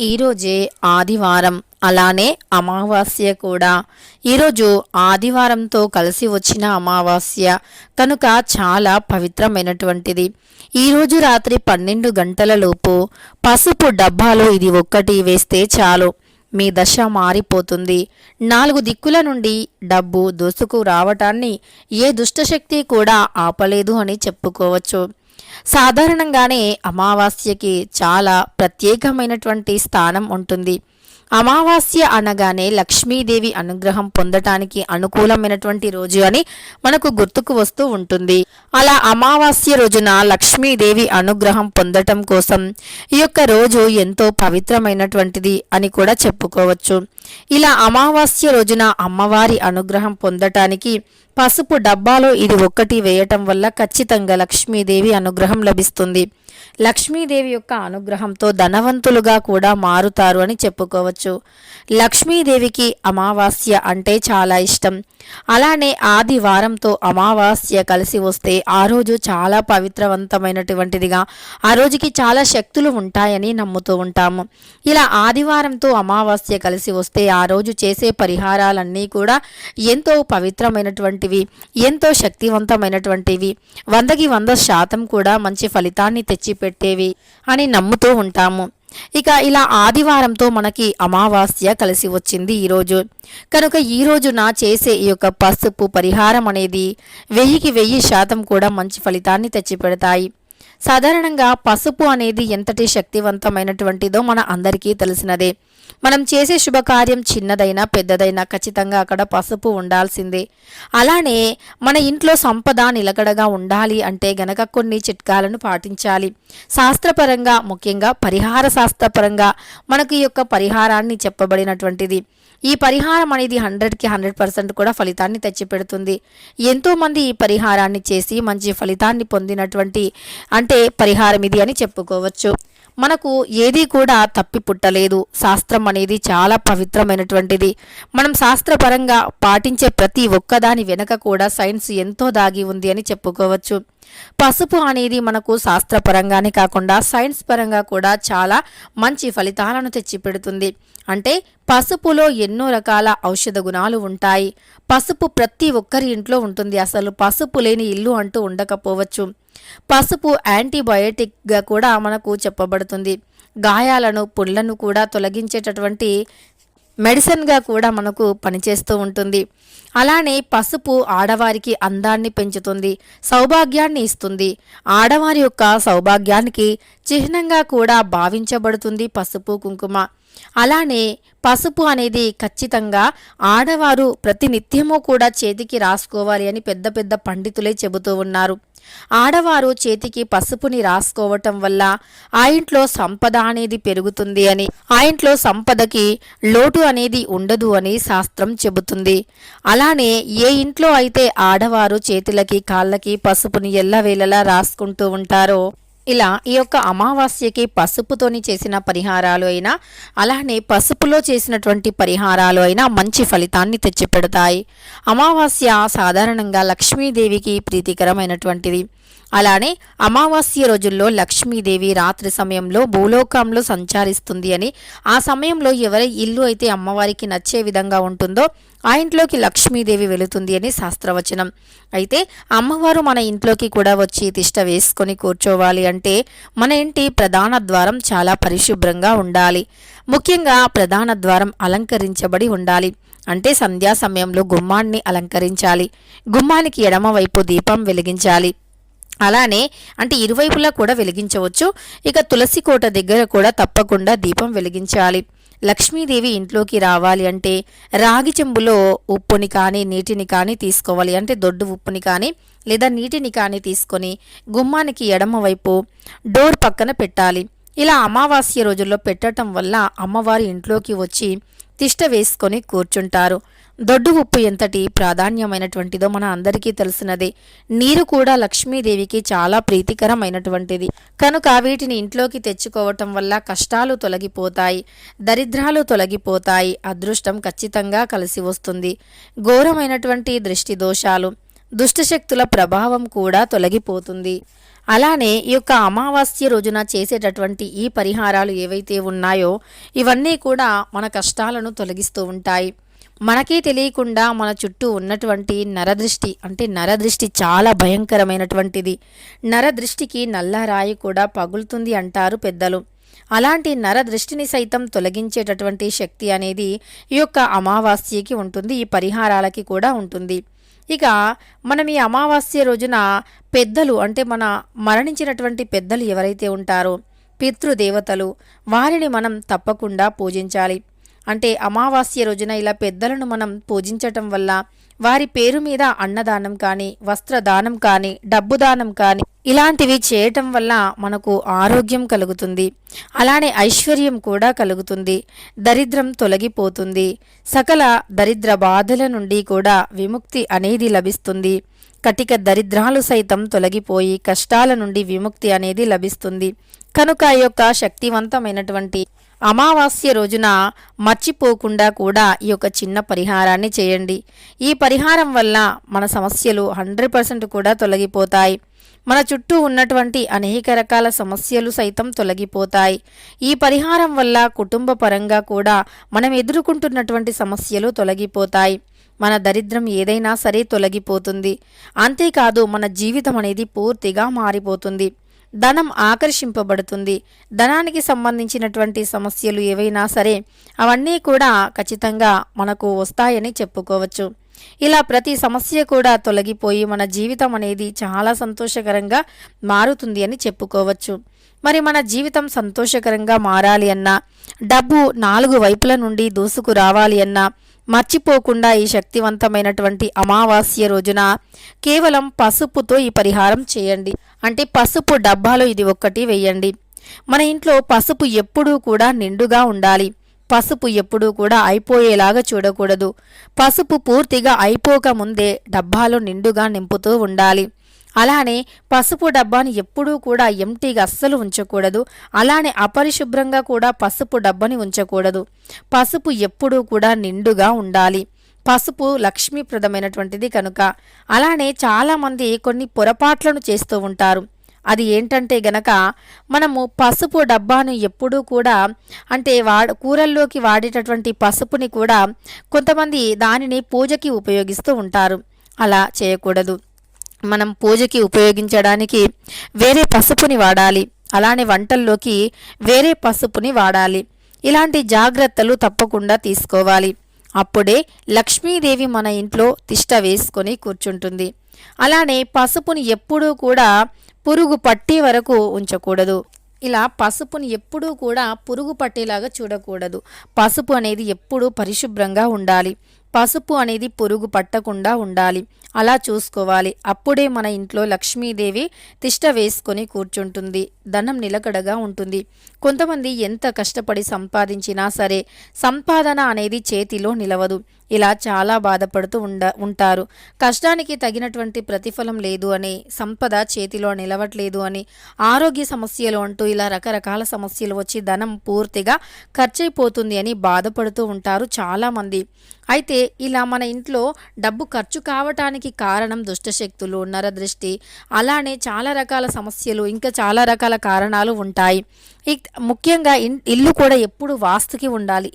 ఈరోజే ఆదివారం. అలానే అమావాస్య కూడా. ఈరోజు ఆదివారంతో కలిసి వచ్చిన అమావాస్య కనుక చాలా పవిత్రమైనటువంటిది. ఈరోజు రాత్రి పన్నెండు గంటలలోపు పసుపు డబ్బాలో ఇది ఒక్కటి వేస్తే చాలు. మీ దశ మారిపోతుంది. నాలుగు దిక్కుల నుండి డబ్బు దోసుకు రావటాన్ని ఏ దుష్టశక్తి కూడా ఆపలేదు అని చెప్పుకోవచ్చు. సాధారణంగానే అమావాస్యకి చాలా ప్రత్యేకమైనటువంటి స్థానం ఉంటుంది. అమావాస్య అనగానే లక్ష్మీదేవి అనుగ్రహం పొందటానికి అనుకూలమైనటువంటి రోజు అని మనకు గుర్తుకు వస్తూ ఉంటుంది. అలా అమావాస్య రోజున లక్ష్మీదేవి అనుగ్రహం పొందటం కోసం ఈ యొక్క రోజు ఎంతో పవిత్రమైనటువంటిది అని కూడా చెప్పుకోవచ్చు. ఇలా అమావాస్య రోజున అమ్మవారి అనుగ్రహం పొందటానికి పసుపు డబ్బాలో ఇది ఒక్కటి వేయటం వల్ల ఖచ్చితంగా లక్ష్మీదేవి అనుగ్రహం లభిస్తుంది. లక్ష్మీదేవి యొక్క అనుగ్రహంతో ధనవంతులుగా కూడా మారుతారు అని చెప్పుకోవచ్చు. లక్ష్మీదేవికి అమావాస్య అంటే చాలా ఇష్టం. అలానే ఆదివారంతో అమావాస్య కలిసి వస్తే ఆ రోజు చాలా పవిత్రవంతమైనటువంటిదిగా ఆ రోజుకి చాలా శక్తులు ఉంటాయని నమ్ముతూ ఉంటాము. ఇలా ఆదివారంతో అమావాస్య కలిసి వస్తే ఆ రోజు చేసే పరిహారాలన్నీ కూడా ఎంతో పవిత్రమైనటువంటివి ఎంతో శక్తివంతమైనటువంటివి. వందకి వంద శాతం కూడా మంచి ఫలితాన్ని తెచ్చి విడిచిపెట్టేవి అని నమ్ముతూ ఉంటాము. ఇక ఇలా ఆదివారంతో మనకి అమావాస్య కలిసి వచ్చింది ఈరోజు. కనుక ఈ రోజున చేసే ఈ యొక్క పసుపు పరిహారం అనేది వెయ్యికి వెయ్యి శాతం కూడా మంచి ఫలితాన్ని తెచ్చిపెడతాయి. సాధారణంగా పసుపు అనేది ఎంతటి శక్తివంతమైనటువంటిదో మన అందరికీ తెలిసినదే. మనం చేసే శుభకార్యం చిన్నదైనా పెద్దదైనా ఖచ్చితంగా అక్కడ పసుపు ఉండాల్సిందే. అలానే మన ఇంట్లో సంపద నిలకడగా ఉండాలి అంటే గనక కొన్ని చిట్కాలను పాటించాలి. శాస్త్రపరంగా ముఖ్యంగా పరిహార శాస్త్రపరంగా మనకు ఈ యొక్క పరిహారాన్ని చెప్పబడినటువంటిది. ఈ పరిహారం అనేది హండ్రెడ్కి హండ్రెడ్ పర్సెంట్ కూడా ఫలితాన్ని తెచ్చిపెడుతుంది. ఎంతోమంది ఈ పరిహారాన్ని చేసి మంచి ఫలితాన్ని పొందినటువంటి అంటే పరిహారం ఇది అని చెప్పుకోవచ్చు. మనకు ఏది కూడా తప్పి పుట్టలేదు. శాస్త్రం అనేది చాలా పవిత్రమైనటువంటిది. మనం శాస్త్రపరంగా పాటించే ప్రతి ఒక్కదాని వెనక కూడా సైన్స్ ఎంతో దాగి ఉంది అని చెప్పుకోవచ్చు. పసుపు అనేది మనకు శాస్త్రపరంగానే కాకుండా సైన్స్ పరంగా కూడా చాలా మంచి ఫలితాలను తెచ్చిపెడుతుంది. అంటే పసుపులో ఎన్నో రకాల ఔషధ గుణాలు ఉంటాయి. పసుపు ప్రతి ఒక్కరి ఇంట్లో ఉంటుంది. అసలు పసుపు లేని ఇల్లు అంటూ ఉండకపోవచ్చు. పసుపు యాంటీబయోటిక్గా కూడా మనకు చెప్పబడుతుంది. గాయాలను పుండ్లను కూడా తొలగించేటటువంటి మెడిసిన్గా కూడా మనకు పనిచేస్తూ ఉంటుంది. అలానే పసుపు ఆడవారికి అందాన్ని పెంచుతుంది సౌభాగ్యాన్ని ఇస్తుంది. ఆడవారి యొక్క సౌభాగ్యానికి చిహ్నంగా కూడా భావించబడుతుంది పసుపు కుంకుమ. అలానే పసుపు అనేది ఖచ్చితంగా ఆడవారు ప్రతినిత్యము కూడా చేతికి రాసుకోవాలి అని పెద్ద పెద్ద పండితులే చెబుతూ ఉన్నారు. ఆడవారు చేతికి పసుపుని రాసుకోవటం వల్ల ఆ ఇంట్లో సంపద అనేది పెరుగుతుంది అని ఆ ఇంట్లో సంపదకి లోటు అనేది ఉండదు అని శాస్త్రం చెబుతుంది. అలానే ఏ ఇంట్లో అయితే ఆడవారు చేతులకి కాళ్ళకి పసుపుని ఎల్లవేళలా రాసుకుంటూ ఉంటారో ఇలా ఈ యొక్క అమావాస్యకి పసుపుతోని చేసిన పరిహారాలు అయినా అలానే పసుపులో చేసినటువంటి పరిహారాలు అయినా మంచి ఫలితాన్ని తెచ్చిపెడతాయి. అమావాస్య సాధారణంగా లక్ష్మీదేవికి ప్రీతికరమైనటువంటిది. అలానే అమావాస్య రోజుల్లో లక్ష్మీదేవి రాత్రి సమయంలో భూలోకంలో సంచారిస్తుంది అని. ఆ సమయంలో ఎవరి ఇల్లు అయితే అమ్మవారికి నచ్చే విధంగా ఉంటుందో ఆ ఇంట్లోకి లక్ష్మీదేవి వెళుతుంది అని శాస్త్రవచనం. అయితే అమ్మవారు మన ఇంట్లోకి కూడా వచ్చి తిష్ట వేసుకొని కూర్చోవాలి అంటే మన ఇంటి ప్రధాన ద్వారం చాలా పరిశుభ్రంగా ఉండాలి. ముఖ్యంగా ప్రధాన ద్వారం అలంకరించబడి ఉండాలి. అంటే సంధ్యా సమయంలో గుమ్మాన్ని అలంకరించాలి. గుమ్మానికి ఎడమవైపు దీపం వెలిగించాలి. అలానే అంటే ఇరువైపులా కూడా వెలిగించవచ్చు. ఇక తులసి కోట దగ్గర కూడా తప్పకుండా దీపం వెలిగించాలి. లక్ష్మీదేవి ఇంట్లోకి రావాలి అంటే రాగి చెంబులో ఉప్పుని కానీ నీటిని కానీ తీసుకోవాలి. అంటే దొడ్డు ఉప్పుని కానీ లేదా నీటిని కానీ తీసుకొని గుమ్మానికి ఎడమ వైపు డోర్ పక్కన పెట్టాలి. ఇలా అమావాస్య రోజుల్లో పెట్టడం వల్ల అమ్మవారి ఇంట్లోకి వచ్చి తిష్ట వేసుకొని కూర్చుంటారు. దొడ్డు ఉప్పు ఎంతటి ప్రాధాన్యమైనటువంటిదో మన అందరికీ తెలిసినదే. నీరు కూడా లక్ష్మీదేవికి చాలా ప్రీతికరమైనటువంటిది. కనుక వీటిని ఇంట్లోకి తెచ్చుకోవటం వల్ల కష్టాలు తొలగిపోతాయి దరిద్రాలు తొలగిపోతాయి అదృష్టం ఖచ్చితంగా కలిసి వస్తుంది. ఘోరమైనటువంటి దృష్టి దోషాలు దుష్టశక్తుల ప్రభావం కూడా తొలగిపోతుంది. అలానే ఈ యొక్క అమావాస్య రోజున చేసేటటువంటి ఈ పరిహారాలు ఏవైతే ఉన్నాయో ఇవన్నీ కూడా మన కష్టాలను తొలగిస్తూ ఉంటాయి. మనకే తెలియకుండా మన చుట్టూ ఉన్నటువంటి నరదృష్టి అంటే నరదృష్టి చాలా భయంకరమైనటువంటిది. నరదృష్టికి నల్లరాయి కూడా పగులుతుంది అంటారు పెద్దలు. అలాంటి నరదృష్టిని సైతం తొలగించేటటువంటి శక్తి అనేది ఈ యొక్క అమావాస్యకి ఉంటుంది ఈ పరిహారాలకి కూడా ఉంటుంది. ఇక మనం ఈ అమావాస్య రోజున పెద్దలు అంటే మన మరణించినటువంటి పెద్దలు ఎవరైతే ఉంటారో పితృదేవతలు వారిని మనం తప్పకుండా పూజించాలి. అంటే అమావాస్య రోజున ఇలా పెద్దలను మనం పూజించటం వల్ల వారి పేరు మీద అన్నదానం కానీ వస్త్రదానం కానీ డబ్బు దానం కానీ ఇలాంటివి చేయటం వల్ల మనకు ఆరోగ్యం కలుగుతుంది. అలానే ఐశ్వర్యం కూడా కలుగుతుంది. దరిద్రం తొలగిపోతుంది. సకల దరిద్ర బాధల నుండి కూడా విముక్తి అనేది లభిస్తుంది. కటిక దరిద్రాలు సైతం తొలగిపోయి కష్టాల నుండి విముక్తి అనేది లభిస్తుంది. కనుక యొక్క శక్తివంతమైనటువంటి అమావాస్య రోజున మర్చిపోకుండా కూడా ఈ యొక్క చిన్న పరిహారాన్ని చేయండి. ఈ పరిహారం వల్ల మన సమస్యలు హండ్రెడ్ పర్సెంట్ కూడా తొలగిపోతాయి. మన చుట్టూ ఉన్నటువంటి అనేక రకాల సమస్యలు సైతం తొలగిపోతాయి. ఈ పరిహారం వల్ల కుటుంబ పరంగా కూడా మనం ఎదుర్కొంటున్నటువంటి సమస్యలు తొలగిపోతాయి. మన దరిద్రం ఏదైనా సరే తొలగిపోతుంది. అంతేకాదు మన జీవితం అనేది పూర్తిగా మారిపోతుంది. ధనం ఆకర్షింపబడుతుంది. ధనానికి సంబంధించినటువంటి సమస్యలు ఏవైనా సరే అవన్నీ కూడా ఖచ్చితంగా మనకు వస్తాయని చెప్పుకోవచ్చు. ఇలా ప్రతి సమస్య కూడా తొలగిపోయి మన జీవితం అనేది చాలా సంతోషకరంగా మారుతుంది అని చెప్పుకోవచ్చు. మరి మన జీవితం సంతోషకరంగా మారాలి అన్నా డబ్బు నాలుగు వైపుల నుండి దూసుకు రావాలి అన్నా మర్చిపోకుండా ఈ శక్తివంతమైనటువంటి అమావాస్య రోజున కేవలం పసుపుతో ఈ పరిహారం చేయండి. అంటే పసుపు డబ్బాలో ఇది ఒక్కటి వేయండి. మన ఇంట్లో పసుపు ఎప్పుడూ కూడా నిండుగా ఉండాలి. పసుపు ఎప్పుడూ కూడా అయిపోయేలాగా చూడకూడదు. పసుపు పూర్తిగా అయిపోక ముందే డబ్బాలో నిండుగా నింపుతూ ఉండాలి. అలానే పసుపు డబ్బాని ఎప్పుడూ కూడా ఎంటీగా అస్సలు ఉంచకూడదు. అలానే అపరిశుభ్రంగా కూడా పసుపు డబ్బాని ఉంచకూడదు. పసుపు ఎప్పుడూ కూడా నిండుగా ఉండాలి. పసుపు లక్ష్మీప్రదమైనటువంటిది కనుక. అలానే చాలామంది కొన్ని పొరపాట్లను చేస్తూ ఉంటారు. అది ఏంటంటే గనక మనము పసుపు డబ్బాను ఎప్పుడూ కూడా అంటే వా కూరల్లోకి వాడేటటువంటి పసుపుని కూడా కొంతమంది దానిని పూజకి ఉపయోగిస్తూ ఉంటారు. అలా చేయకూడదు. మనం పూజకి ఉపయోగించడానికి వేరే పసుపుని వాడాలి. అలానే వంటల్లోకి వేరే పసుపుని వాడాలి. ఇలాంటి జాగ్రత్తలు తప్పకుండా తీసుకోవాలి. అప్పుడే లక్ష్మీదేవి మన ఇంట్లో తిష్ట వేసుకొని కూర్చుంటుంది. అలానే పసుపుని ఎప్పుడూ కూడా పురుగు పట్టే వరకు ఉంచకూడదు. ఇలా పసుపుని ఎప్పుడూ కూడా పురుగు పట్టేలాగా చూడకూడదు. పసుపు అనేది ఎప్పుడూ పరిశుభ్రంగా ఉండాలి. పసుపు అనేది పురుగు పట్టకుండా ఉండాలి. అలా చూసుకోవాలి. అప్పుడే మన ఇంట్లో లక్ష్మీదేవి తిష్ట వేసుకొని కూర్చుంటుంది. ధనం నిలకడగా ఉంటుంది. కొంతమంది ఎంత కష్టపడి సంపాదించినా సరే సంపాదన అనేది చేతిలో నిలవదు. ఇలా చాలా బాధపడుతూ ఉండ ఉంటారు. కష్టానికి తగినటువంటి ప్రతిఫలం లేదు అని సంపద చేతిలో నిలవట్లేదు అని ఆరోగ్య సమస్యలు అంటూ ఇలా రకరకాల సమస్యలు వచ్చి ధనం పూర్తిగా ఖర్చైపోతుంది అని బాధపడుతూ ఉంటారు చాలామంది. అయితే ఇలా మన ఇంట్లో డబ్బు ఖర్చు కావటానికి కారణం దుష్టశక్తులు నరదృష్టి అలానే చాలా రకాల సమస్యలు ఇంకా చాలా రకాల కారణాలు ఉంటాయి. ముఖ్యంగా ఇల్లు కూడా ఎప్పుడు వాస్తుకి ఉండాలి.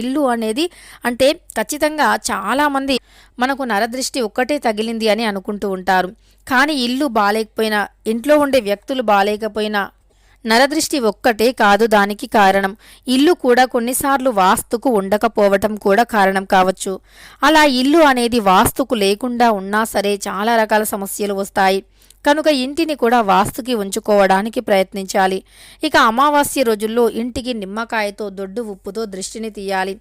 ఇల్లు అనేది అంటే ఖచ్చితంగా చాలామంది మనకు నరదృష్టి ఒక్కటే తగిలింది అని అనుకుంటూ ఉంటారు. కానీ ఇల్లు బాగాలేకపోయినా ఇంట్లో ఉండే వ్యక్తులు బాగాలేకపోయినా నరదృష్టి ఒక్కటే కాదు దానికి కారణం. ఇల్లు కూడా కొన్నిసార్లు వాస్తుకు ఉండకపోవటం కూడా కారణం కావచ్చు. అలా ఇల్లు అనేది వాస్తుకు లేకుండా ఉన్నా సరే చాలా రకాల సమస్యలు వస్తాయి. కనుక ఇంటిని కూడా వాస్తుకి ఉంచుకోవడానికి ప్రయత్నించాలి. ఇక అమావాస్య రోజుల్లో ఇంటికి నిమ్మకాయతో దొడ్డు ఉప్పుతో దృష్టిని తీయాలి.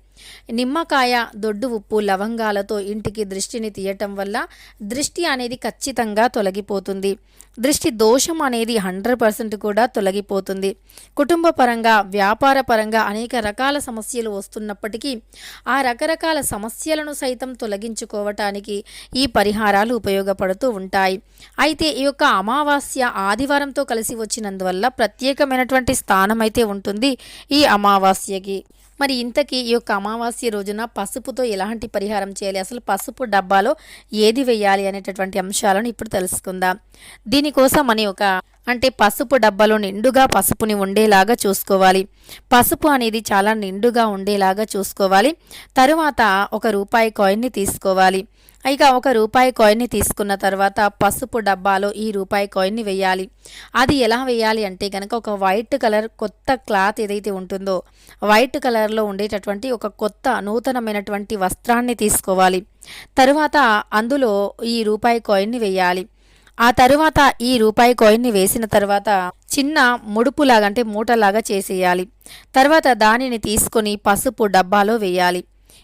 నిమ్మకాయ దొడ్డు ఉప్పు లవంగాలతో ఇంటికి దృష్టిని తీయటం వల్ల దృష్టి అనేది ఖచ్చితంగా తొలగిపోతుంది. దృష్టి దోషం అనేది హండ్రెడ్ పర్సెంట్ కూడా తొలగిపోతుంది. కుటుంబ పరంగా వ్యాపార పరంగా అనేక రకాల సమస్యలు వస్తున్నప్పటికీ ఆ రకరకాల సమస్యలను సైతం తొలగించుకోవటానికి ఈ పరిహారాలు ఉపయోగపడుతూ ఉంటాయి. అయితే ఈ యొక్క అమావాస్య ఆదివారంతో కలిసి వచ్చినందువల్ల ప్రత్యేకమైనటువంటి స్థానం అయితే ఉంటుంది ఈ అమావాస్యకి. మరి ఇంతకీ ఈ యొక్క అమావాస్య రోజున పసుపుతో ఎలాంటి పరిహారం చేయాలి? అసలు పసుపు డబ్బాలో ఏది వేయాలి అనేటటువంటి అంశాలను ఇప్పుడు తెలుసుకుందాం. దీనికోసం అని ఒక అంటే పసుపు డబ్బాలో నిండుగా పసుపుని ఉండేలాగా చూసుకోవాలి. పసుపు అనేది చాలా నిండుగా ఉండేలాగా చూసుకోవాలి. తరువాత ఒక రూపాయి కాయిన్ని తీసుకోవాలి. ఇక ఒక రూపాయి కాయిన్ని తీసుకున్న తర్వాత పసుపు డబ్బాలో ఈ రూపాయి కాయిన్ని వేయాలి అది ఎలా వేయాలి అంటే కనుక ఒక వైట్ కలర్ కొత్త క్లాత్ ఏదైతే ఉంటుందో వైట్ కలర్లో ఉండేటటువంటి ఒక కొత్త నూతనమైనటువంటి వస్త్రాన్ని తీసుకోవాలి. తరువాత అందులో ఈ రూపాయి కాయిన్ని వేయాలి ఆ తరువాత ఈ రూపాయి కాయిన్ని వేసిన తర్వాత చిన్న ముడుపులాగా అంటే మూటలాగా చేసేయాలి. తర్వాత దానిని తీసుకొని పసుపు డబ్బాలో వేయాలి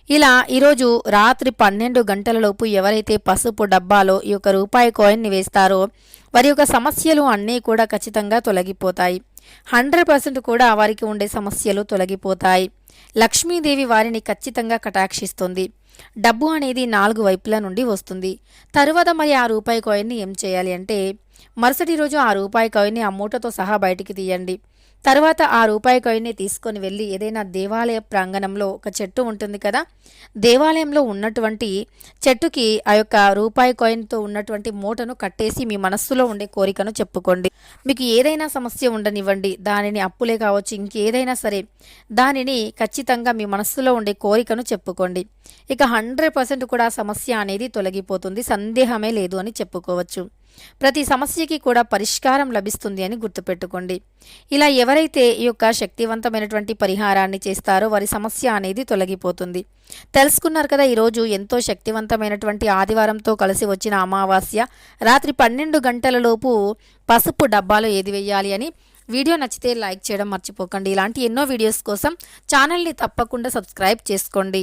ఇలా ఈరోజు రాత్రి పన్నెండు గంటలలోపు ఎవరైతే పసుపు డబ్బాలో ఈ యొక్క రూపాయి కాయిన్ని వేస్తారో వారి యొక్క సమస్యలు అన్నీ కూడా ఖచ్చితంగా తొలగిపోతాయి. హండ్రెడ్ పర్సెంట్ కూడా వారికి ఉండే సమస్యలు తొలగిపోతాయి. లక్ష్మీదేవి వారిని ఖచ్చితంగా కటాక్షిస్తుంది. డబ్బు అనేది నాలుగు వైపుల నుండి వస్తుంది. తరువాత మరి ఆ రూపాయి కాయిన్ని ఏం చేయాలి అంటే మరుసటి రోజు ఆ రూపాయి కాయిన్ని ఆ మూటతో సహా బయటికి తీయండి. తర్వాత ఆ రూపాయి కాయిన్ని తీసుకొని వెళ్ళి ఏదైనా దేవాలయ ప్రాంగణంలో ఒక చెట్టు ఉంటుంది కదా దేవాలయంలో ఉన్నటువంటి చెట్టుకి ఆ యొక్క రూపాయి కాయిన్తో ఉన్నటువంటి మూటను కట్టేసి మీ మనస్సులో ఉండే కోరికను చెప్పుకోండి. మీకు ఏదైనా సమస్య ఉండనివ్వండి దానిని అప్పులే కావచ్చు ఇంకేదైనా సరే దానిని ఖచ్చితంగా మీ మనస్సులో ఉండే కోరికను చెప్పుకోండి. ఇక హండ్రెడ్ పర్సెంట్ కూడా సమస్య అనేది తొలగిపోతుంది సందేహమే లేదు అని చెప్పుకోవచ్చు. ప్రతి సమస్యకి కూడా పరిష్కారం లభిస్తుంది అని గుర్తుపెట్టుకోండి. ఇలా ఎవరైతే ఈ యొక్క శక్తివంతమైనటువంటి పరిహారాన్ని చేస్తారో వారి సమస్య అనేది తొలగిపోతుంది. తెలుసుకున్నారు కదా ఈరోజు ఎంతో శక్తివంతమైనటువంటి ఆదివారంతో కలిసి వచ్చిన అమావాస్య. రాత్రి పన్నెండు గంటలలోపు పసుపు డబ్బాలో ఏది వేయాలి అని వీడియో నచ్చితే లైక్ చేయడం మర్చిపోకండి. ఇలాంటి ఎన్నో వీడియోస్ కోసం ఛానల్ని తప్పకుండా సబ్స్క్రైబ్ చేసుకోండి.